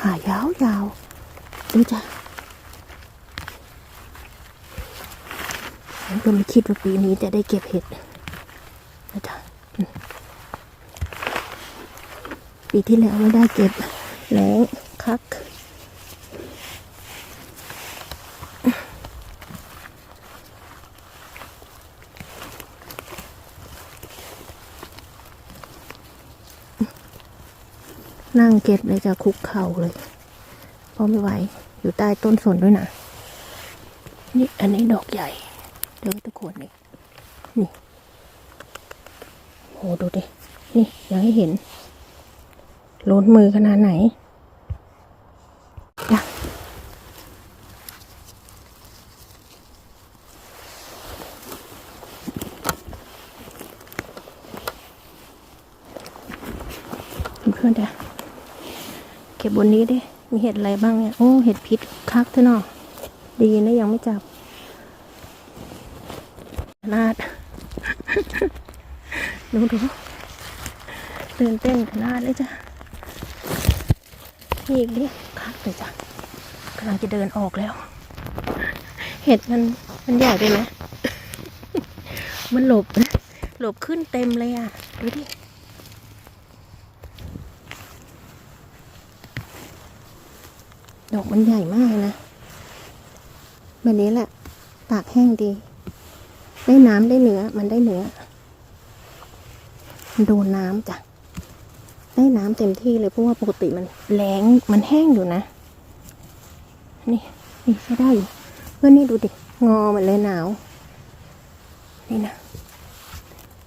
ขายาวยาวดูจ้ะฉันก็ไม่คิดว่าปีนี้จะได้เก็บเห็ดนะจ๊ะปีที่แล้วไม่ได้เก็บแล้งคัก นั่งเก็บเลยจะคุกเข่าเลย เพราะไม่ไหว อยู่ใต้ต้นสนด้วยนะ นี่อันนี้ดอกใหญ่ เดี๋ยวทุกคนนี่ นี่โหดูดิ นี่อยากให้เห็นล้นมือขนาดไหนอยากพื่อนๆเดี๋ยวเก็ บนนี้ดิ มีเห็ดอะไรบ้างเนี่ย โอ้ เห็ดพิษคักเถอะเนาะดีนะยังไม่จับ นาด ดูดูตื่นเต้นขนาดเลยจ้ะนี่อีกดิคักเลยจ้ะกำลังจะเดินออกแล้ว เห็ดมันมันใหญ่ไปไหมมันหลบนะหลบขึ้นเต็มเลยอะ ดูดิ ดอกมันใหญ่มากนะแบบนี้แหละ ตากแห้งดี ได้น้ำได้เนื้อ มันได้เนื้อ มันโดนน้ำจ้ะ ได้น้ำเต็มที่เลยเพราะว่าปกติมันแรงมันแห้งอยู่นะ นี่นี่ใช้ได้อยู่เพื่อนนี่ดูดิ งอมันเลยหนาว นี่นะ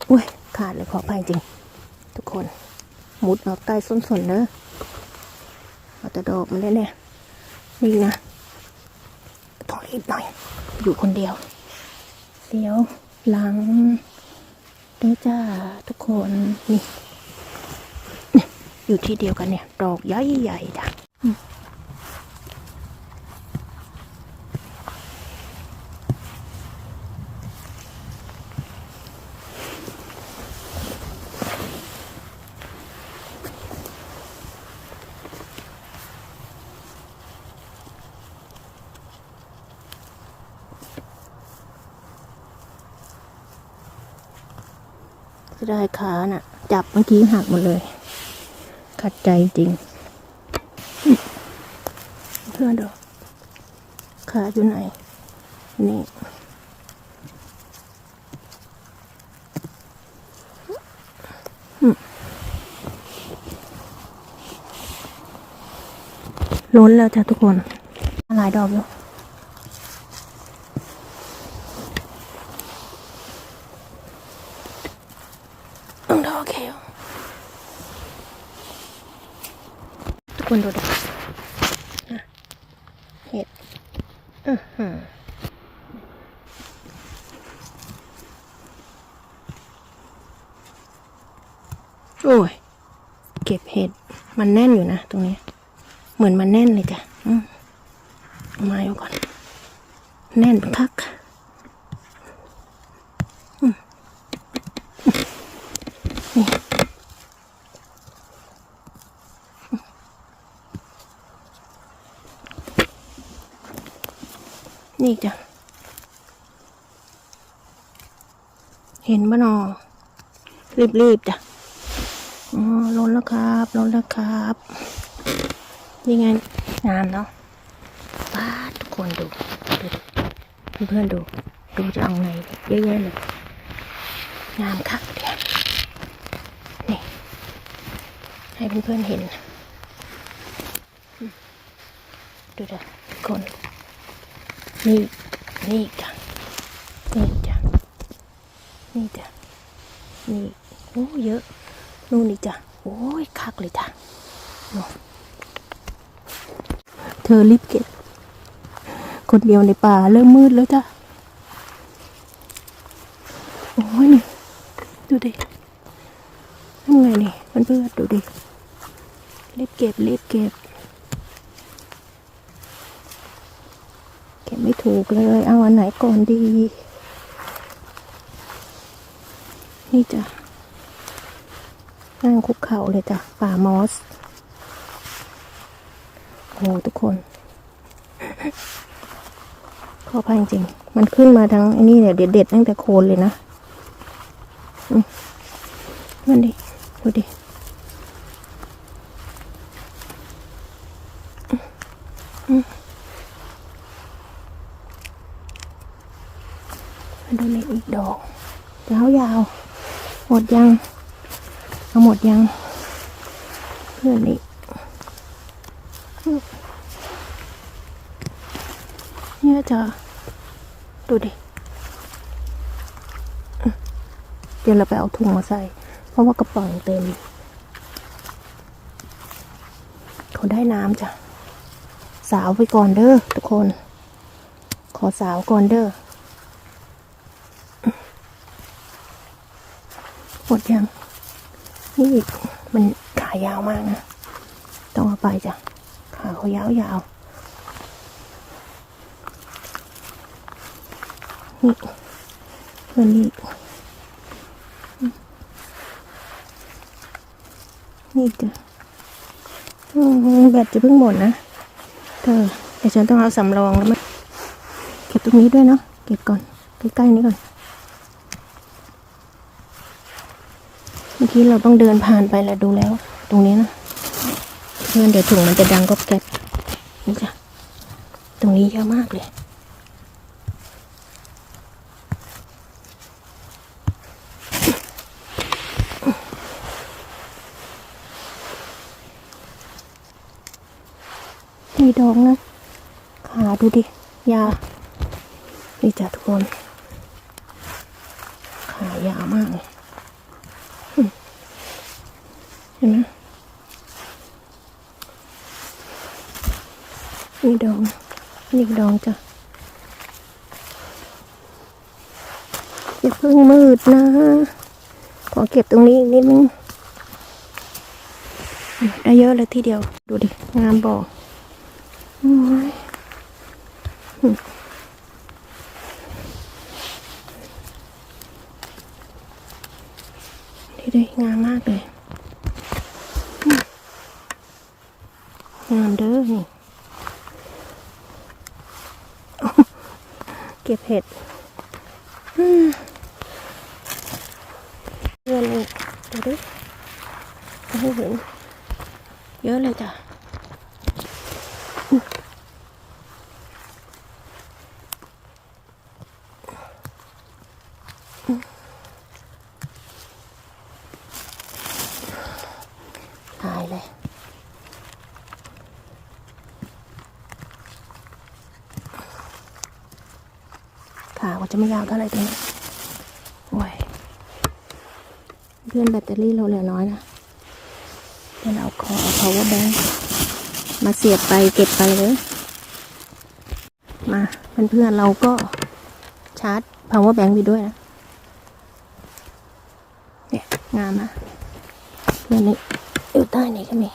อุ้ย ขาดเลยขอไปจริง ทุกคน มุดออกใต้ส้นสนเนอะเอาแต่ดอกมันเลยเนี่ย นี่นะต้องรีบหน่อย อยู่คนเดียวเดี๋ยวหลังด้อจ้าทุกคนนี่นี่อยู่ที่เดียวกันเนี่ย ดอกใหญ่ๆจ้ะ จะได้ขาน่ะ จับเมื่อกี้หักหมดเลย ขัดใจจริง เพื่อนดูขาอยู่ไหน นี่ล้นแล้วจ้ะทุกคน หลายดอกอยู่ ต้องดอกเขียวทุก คนดูดิเห็ดอือหือโอ้ย เก็บเห็ด มันแน่นอยู่นะตรงนี้ เหมือนมันแน่นเลยจ้ะอืมาไม้เอาก่อน แน่นคัก นี่จ้ะ เห็นบ้านอรีบๆจ้ะอ๋อล้นแล้วครับล้นแล้วครับยังไงงามเนาะป้าทุกคนดูดูเพื่อนๆดู ดูจะเอาไงเยอะๆเลยงามคักเดียวนี่ ให้เพื่อนๆเห็น ดูจ้ะคน นี่นี่จ้ะนี่จ้ะนี่จ้ะนี่โอ้เยอะนู่นนี่จ้ะโอ้ยคักเลยจ้ะเธอรีบเก็บ คนเดียวในป่าเริ่มมืดแล้วจ้ะโอ้ยนี่ดูดิทำไงนี่มันเพื่อดูดิรีบเก็บรีบเก็บ ก็บไม่ถูกเลย เอาอันไหนก่อนดี นี่จ้ะนั่งคุกเข่าเลยจ้ะป่ามอสหทุกคนขออภัยจริง มันขึ้นมาทั้งไอ้นี่เนี่ยเด็ดๆตั้งแต่โคนเลยนะมันดิ ดูดิมาดูในอีกดอกยาวยาวๆหมดยังเอาหมดยังเพื่อนนี่เนี่ยจะดูดิเดี๋ยวเราไปเอาถุงมาใส่ เพราะว่ากระป๋องเต็มเขาได้น้ำจ้ะ สาวไปก่อนเด้อทุกคน ขอสาวก่อนเด้อ หมดยังนี่อีกมันขายาวมากนะ ต้องเอาไปจ้ะ ขาเขายาวยาวๆนี่เพื่อนนี่นี่จ้ะอืมแบตจะเพิ่งหมดนะ เธอเดี๋ยวฉันต้องเอาสำรองแล้วมาเก็บตรงนี้ด้วยเนาะ เก็บก่อน ใกล้ๆนี้ก่อนื่อกี้เราต้องเดินผ่านไปแล้วดูแล้ว ตรงนี้นะเพื่อนเดี๋ยวถุงมันจะดังก็แก๊บนี่จ้ะตรงนี้เยอะมากเลยมีดอกนะขาดูดิ ยาวนี่จ้ะทุกคน ขายาวมากเลย เห็นไหมนี่ดองนี่ดองจ้ะอย่าเพิ่งมืดนะ ขอเก็บตรงนี้อีกนิดนึงได้เยอะเลยทีเดียว ดูดิ งามบอกนี่ดิงามมากเลย งาม เด้อนี่เก็บเห็ดอืมเพื่อนนี่ดูดิให้เห็น เยอะเลยจ้ะอืมอืมตายเลย ขาก็จะไม่ยาวเท่าไหร่ตรงนี้โอ้ยเพื่อนแบตเตอรี่เราเหลือน้อยนะเดี๋ยวเราขอเอา power bank มาเสียบไปเก็บไปเลย มาเพื่อนๆเราก็ชาร์จ power bank ไปด้วยนะเนี่ยงามนะเพื่อนนี่อยู่ใต้นี้ก็มี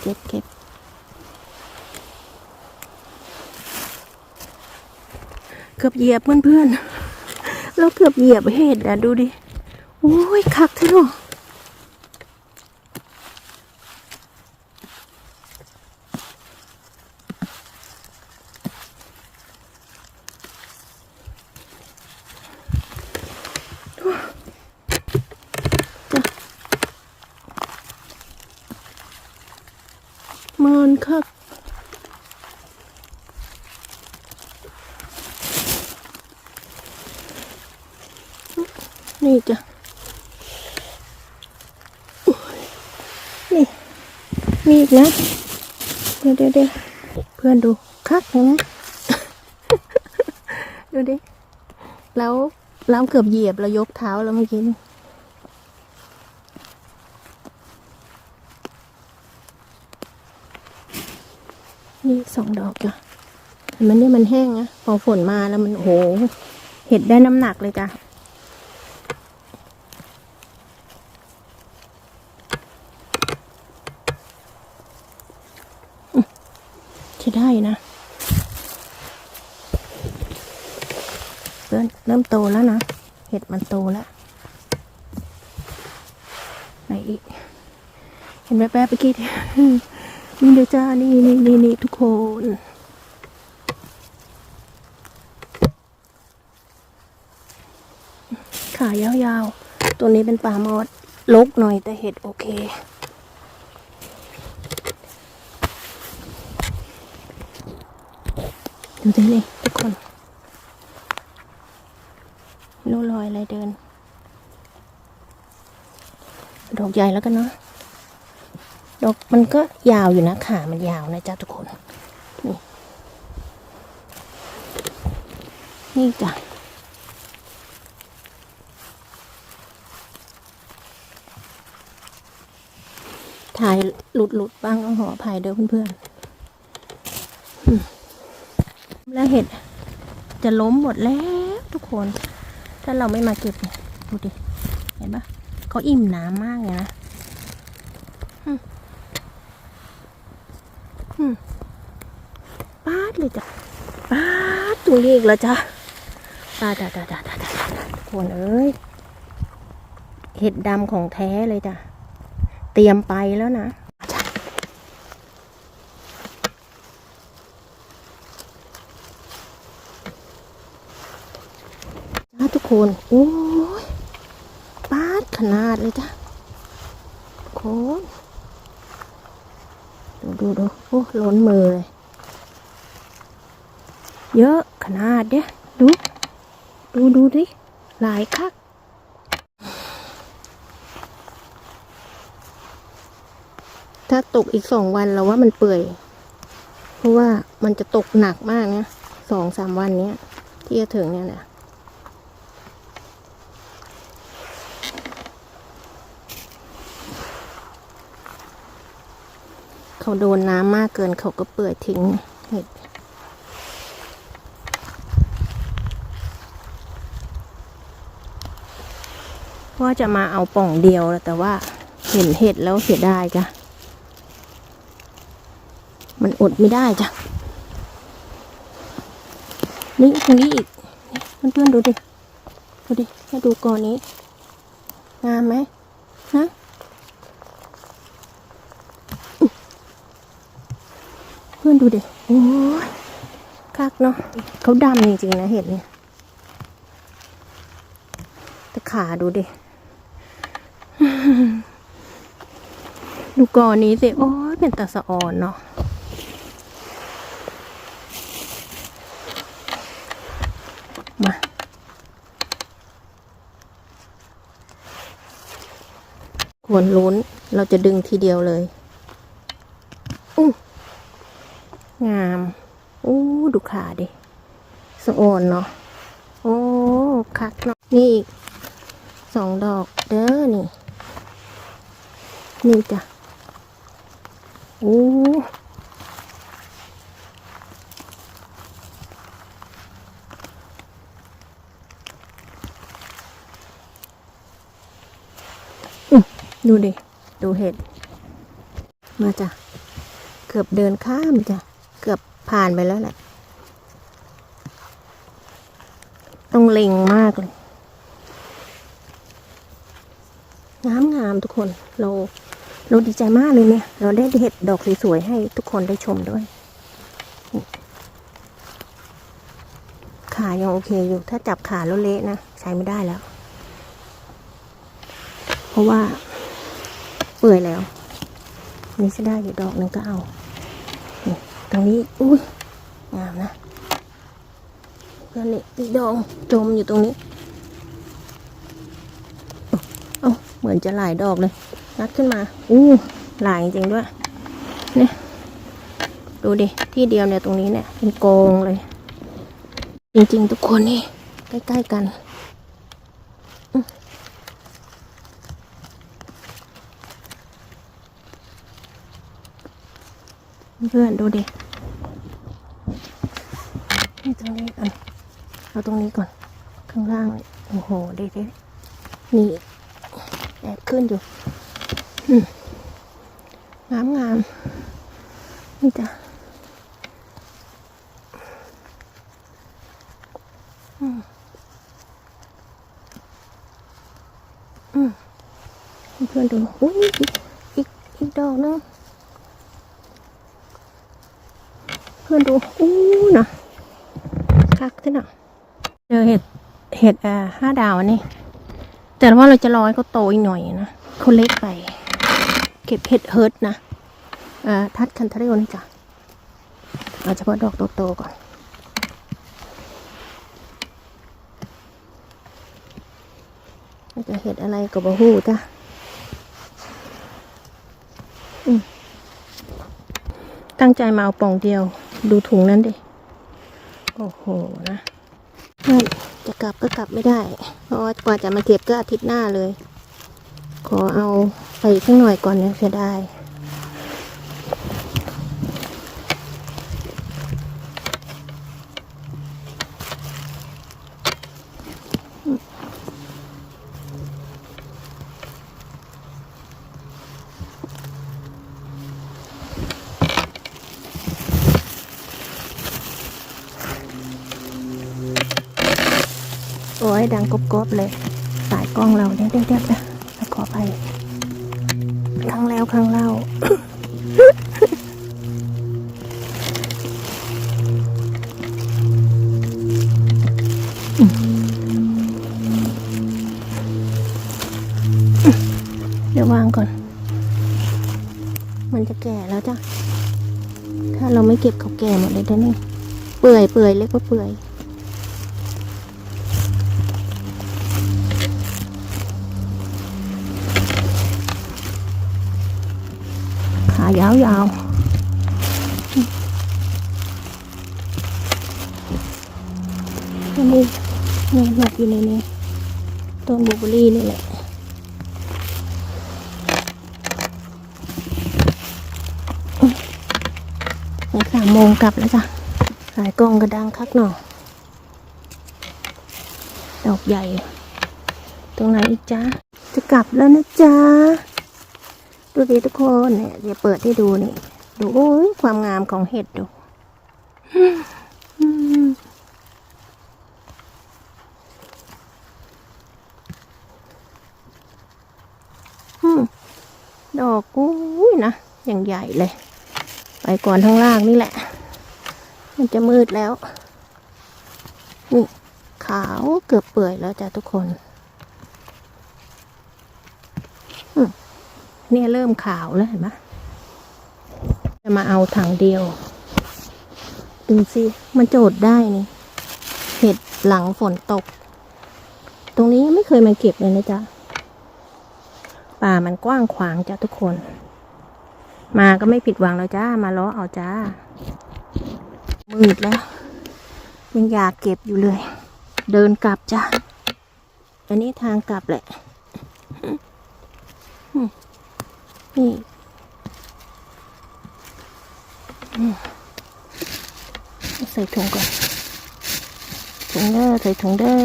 เก็บเก็บ เกือบเหยียบเพื่อนๆแล้วเกือบเหยียบเห็ดนะดูดิโอ้ยคักเท่าะมันคัก นี่จ้ะโอ้ยนี่ มีอี กนะ เดี๋ยวเดี๋ยวเพื่อนดูคักเห็นไหมดูดิ แล้วแล้วเกือบเหยียบแล้วยกเท้าแล้วเมื่อกี้นี่สองดอกจ้ะมันนี่มันแห้งนะ พอฝนมาแล้วมันโอ้โหเห็ดได้น้ำหนักเลยจ้ะ ใช้ได้นะเริ่มเริ่มโตแล้วนะ เห็ด มันโตแล้วไหนอีก เห็นแป๊บๆเมื่อกี้ที่นี่เลยจ้า นี่นี่นี่นี่ทุกคนขายาวๆ ตัวนี้เป็นป่ามอดลกหน่อยแต่เห็ดโอเค ดูสินี่ทุกคน รู้รอยอะไรเดิน ดอกใหญ่แล้วกันเนาะ ดอกมันก็ยาวอยู่นะขามันยาวนะจ๊ะทุกคน นี่ นี่จ้ะถ่ายหลุดหลุดๆบ้างต้องขออภัยเด้อเพื่อนๆ แล้วเห็ดจะล้มหมดแล้วทุกคน ถ้าเราไม่มาเก็บเนี่ยดูดิ เห็นปะเขาอิ่มน้ำมากเลยนะอืมอืมปาดเลยจ้ะปาดตัวนี้อีกแล้วจ้ะตาตาตาตาตาตาทุกคนเอ้ย เห็ดดำของแท้เลยจ้ะ เตรียมไปแล้วนะจ้ะจ้าทุก คนโอ้ยปาดขนาดเลยจ้ะทุกคนดูดูดูโอ้ล้นมือเลย เยอะขนาดเนี้ยดู ดูดูดิ หลายคักถ้าตกอีกสองวันเราว่ามันเปื่อย เพราะว่ามันจะตกหนักมากเนะสองสามวันเนี้ยที่จะถึงเนี่ยนะ เขาโดนน้ำมากเกินเขาก็เปื่อยทิ้งเห็ดว่าจะมาเอาป่องเดียวแต่ว่าเห็นเห็ดแล้วเสียดายจ้ะ มันอดไม่ได้จ้ะ นี่ตรงนี้อีกเพื่อนๆดูดิ ดูดิให้ดูก่อนนี้ งามไหมนะอุ๊ยเพื่อนดูดิโอ้ยคักเนาะเขาดำจริงๆนะเห็ดเนี่ยแต่ขาดูดิดูกอนนี้สิโอ้ยเป็นตาสะออนเนาะมาควรลุ้นเราจะดึงทีเดียวเลย อู้งาม อู้ดู ขาดิสะอ่อนเนาะโอ้คักเนาะนี่อีกสองดอกเด้อนี่ นี่จ้ะโอ้ดูดิ ดูเห็ด มาจ้ะ เกือบเดินข้ามจ้ะ เกือบผ่านไปแล้วแหละ ต้อง เล็งมากเลยงามงามทุกคนเราเราดีใจมากเลยเนี่ย เราได้เห็ดดอกสวยๆให้ทุกคนได้ชมด้วยขายังโอเคอยู่ ถ้าจับขาแล้วเละนะใช้ไม่ได้แล้ว เพราะว่าเปื่อยแล้ว นี่จะได้อยู่ดอกหนึงก็เอาตรงนี้อุ้ยงามนะ เพื่นนี่อีกดอกจมอยู่ตรงนี้ เอ้าเหมือนจะหลายดอกเลยงัดขึ้นมา อู้หลายจริงด้วย เนี่ยดูดิ ที่เดียวเนี่ยตรงนี้เนี่ยเป็นโกงเลย จริงๆ ทุกคนนี่ ใกล้ๆกันเพื่อนดูดินี่ตรงนี้ก่อน เอาตรงนี้ก่อน ข้างล่างโอ้โหดิดินี่แอบขึ้นอยู่งามงามนี่จ้ะอืมอืมเพื่อนดูอุ้ยอีกอีกอีกดอกนึงเพื่อนดูอู้นะคักที่น่ะ เจอเห็ดเห็ดอ่าห้าดาวนี่ แต่ว่าเราจะรอให้เขาโตอีกหน่อยนะเขาเล็กไป เก็บเห็ดเฮิร์ตนะอ่าทัดคันทาเรลนี่จ้ะเอาเฉพาะดอกโตๆก่อนจะเห็ดอะไรก็บ่ฮู้จ้ะอืมตั้งใจมาเอาป่องเดียว ดูถุงนั้นดิ โอ้โหนะ นั่นจะกลับก็กลับไม่ได้ เพราะว่ากว่าจะมาเก็บก็อาทิตย์หน้าเลย ขอเอาไปสักหน่อยก่อนเนี่ยเสียดาย โอ้ดังกรอบๆเลย สายกล้องเราเดี๋ยวเดี๋ยวเดี๋ยวนะขอไปครั้งแล้วครั้งเล่าเดี๋ยววางก่อน มันจะแก่แล้วจ้ะ ถ้าเราไม่เก็บเขาแก่หมดเลยนะนี่ เปื่อยเปื่อยเล็กว่าเปื่อย ยาวยาวอันนี้เนี่ยหลบอยู่ในนี้ต้นบลูเบอร์รี่นี่แหละสามโมงกลับแล้วจ้ะ สายกล้องกระดังคักหน่อดอกใหญ่ ตรงไหนอีกจ้าจะกลับแล้วนะจ๊ะ ดูดิทุกคนเนี่ยเดี๋ยวเปิดให้ดูนี่ ดูโอ้ยความงามของเห็ดดูดอกอุ้ยนะอย่างใหญ่เลย ไปก่อนข้างล่างนี่แหละ มันจะมืดแล้ว นี่ขาวเกือบเปื่อยแล้วจ้ะทุกคน เนี่ยเริ่มขาวแล้วเห็นไหมจะมาเอาถังเดียว ดูสิมันโจดได้นี่ เห็ดหลังฝนตก ตรงนี้ยังไม่เคยมาเก็บเลยนะจ๊ะ ป่ามันกว้างขวางจ้ะทุกคน มาก็ไม่ผิดหวังแล้วจ้า มาล้อเอาจ้า มืดแล้ว ยังอยากเก็บอยู่เลย เดินกลับจ้ะ อันนี้ทางกลับแหละ นี่ใส่ถุงก่อนถุงเด้อใส่ถุงเด้อ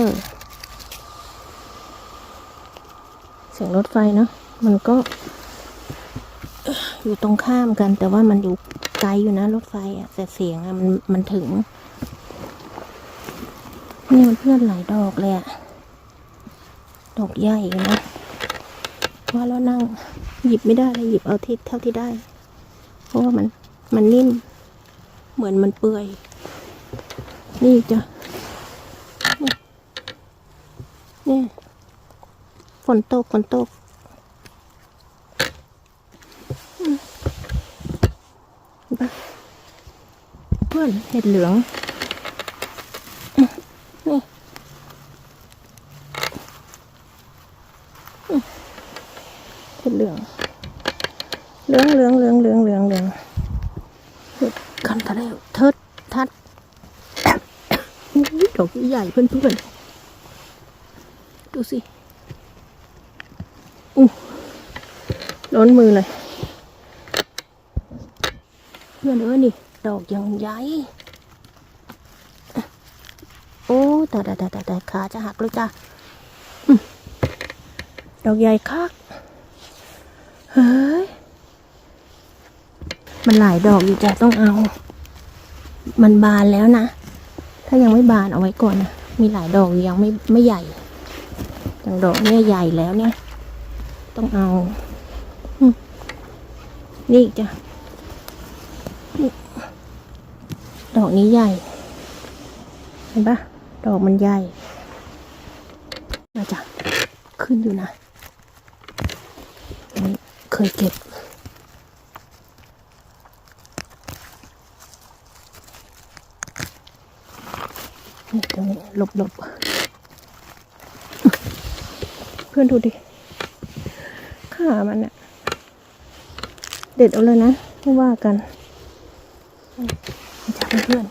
เสียงรถไฟเนาะมันก็ อยู่ตรงข้ามกัน แต่ว่ามันอยู่ไกลอยู่นะรถไฟอะแต่เสียงอะมันมันถึง นี่มันเพื่อนหลายดอกเลยอะดอกใหญ่นะ ว่าแล้วนั่ง หยิบไม่ได้เลยหยิบเอาที่เท่าที่ได้ เพราะว่ามันมันนิ่ม เหมือนมันเปื่อย นี่จ้ะนี่ฝนตกฝนตกอืมเห็นปเพื่อนเห็ดเหลืองอืมนี่ เห็ดเหลือง เหลืองเหลืองเหลืองเหลืองเหลืองเหลืองเห็ดคันทะเลเทิดทัด อุ๊ย ดอกใหญ่เพื่อนเพื่อนๆดูสิอู้ล้นมือเลย เพื่อนเอ้ยนี่ ดอกยังใหญ่โอ้แต่แต่แต่แต่ขาจะหักแล้วจ้ะอืมดอกใหญ่คักเฮ้ย มันหลายดอกอยู่จ้ะต้องเอา มันบานแล้วนะ ถ้ายังไม่บานเอาไว้ก่อนนะ มีหลายดอกยังไม่ไม่ใหญ่อย่างดอกเนี่ยใหญ่แล้วเนี่ย ต้องเอา นี่อีกจ้ะ ดอกนี้ใหญ่ เห็นปะดอกมันใหญ่มาจ้ะ ขึ้นอยู่นะอันนี้เคยเก็บ นี่ตรงนี้ หลบหลบเพื่อนดูดิขามันอะเด็ดเอาเลยนะ ไม่ว่ากันจ้ะเพื่อน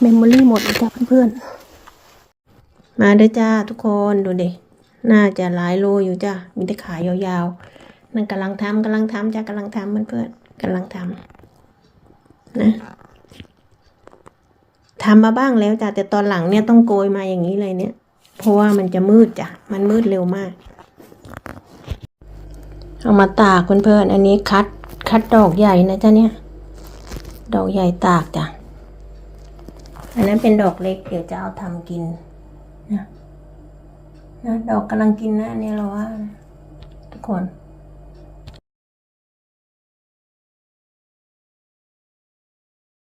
เมมโมรี่หมดจ้ะเพื่อนมาเด้อจ้าทุกคนดูดิน่าจะหลายโลอยู่จ้ะมีแต่ขายาวๆนั่นกำลังทำกำลังทำจ้ะกำลังทำเพื่อนๆกำลังทำนะ ทำมาบ้างแล้วจ้ะแต่ตอนหลังเนี่ยต้องโกยมาอย่างนี้เลยเนี่ย เพราะว่ามันจะมืดจ้ะมันมืดเร็วมาก เอามาตากเพื่อนๆอันนี้คัดคัดดอกใหญ่นะจ๊ะเนี่ย ดอกใหญ่ตากจ้ะอันนั้นเป็นดอกเล็กเดี๋ยวจะเอาทำกินนะนะดอกกำลังกินนะอันนี้เราว่า ทุกคน